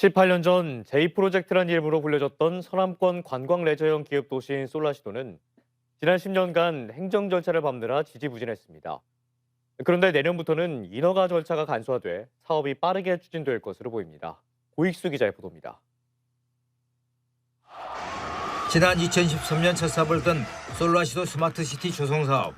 18년 전 J-프로젝트란 이름으로 불려졌던 서남권 관광 레저형 기업 도시인 솔라시도는 지난 10년간 행정 절차를 밟느라 지지부진했습니다. 그런데 내년부터는 인허가 절차가 간소화돼 사업이 빠르게 추진될 것으로 보입니다. 고익수 기자의 보도입니다. 지난 2013년 첫 삽을 뜬 솔라시도 스마트시티 조성 사업.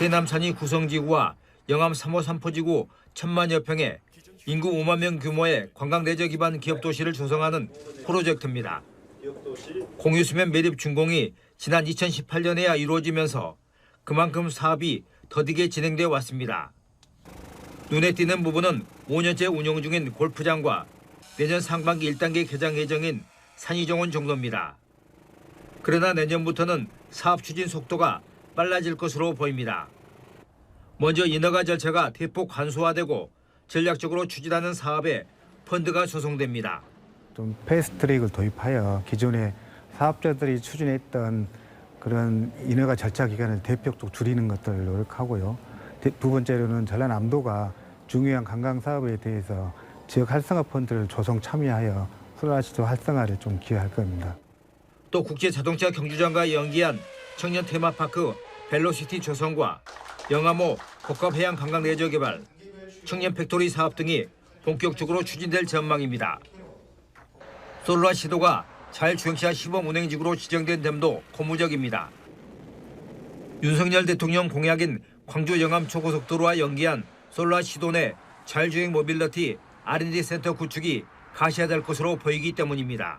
해남산이 구성지구와 영암 3호 3포지구 천만여 평에 인구 5만 명 규모의 관광 레저 기반 기업 도시를 조성하는 프로젝트입니다. 공유수면 매립 준공이 지난 2018년에야 이루어지면서 그만큼 사업이 더디게 진행되어 왔습니다. 눈에 띄는 부분은 5년째 운영 중인 골프장과 내년 상반기 1단계 개장 예정인 산이정원 정도입니다. 그러나 내년부터는 사업 추진 속도가 빨라질 것으로 보입니다. 먼저 인허가 절차가 대폭 간소화되고 전략적으로 추진하는 사업에 펀드가 조성됩니다. 좀 패스트트랙을 도입하여 기존의 사업자들이 추진했던 그런 인허가 절차 기간을 대폭적으로 줄이는 것들을 노력하고요. 대- 두 번째로는 전라남도가 중요한 관광 사업에 대해서 지역 활성화 펀드를 조성 참여하여 솔라시도 활성화를 좀 기여할 겁니다. 또 국제 자동차 경주장과 연기한 청년 테마파크 벨로시티 조성과 영암호 복합해양 관광 레저 개발, 청년 팩토리 사업 등이 본격적으로 추진될 전망입니다. 솔라 시도가 자율주행차 시범 운행지구로 지정된 점도 고무적입니다. 윤석열 대통령 공약인 광주 영암 초고속도로와 연기한 솔라 시도 내 자율주행 모빌리티 R&D 센터 구축이 가시화될 것으로 보이기 때문입니다.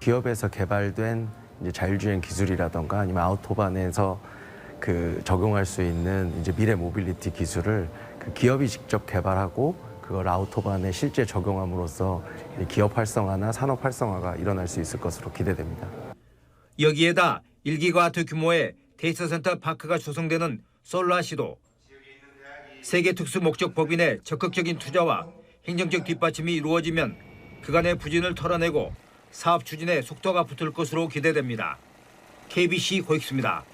기업에서 개발된 자율주행 기술이라던가 아니면 아우토반에서 그 적용할 수 있는 이제 미래 모빌리티 기술을 그 기업이 직접 개발하고 그걸 아우토반에 실제 적용함으로써 이 기업 활성화나 산업 활성화가 일어날 수 있을 것으로 기대됩니다. 여기에다 일기과트 규모의 데이터 센터 파크가 조성되는 솔라시도 세계 특수 목적 법인의 적극적인 투자와 행정적 뒷받침이 이루어지면 그간의 부진을 털어내고 사업 추진에 속도가 붙을 것으로 기대됩니다. KBC 고익수입니다.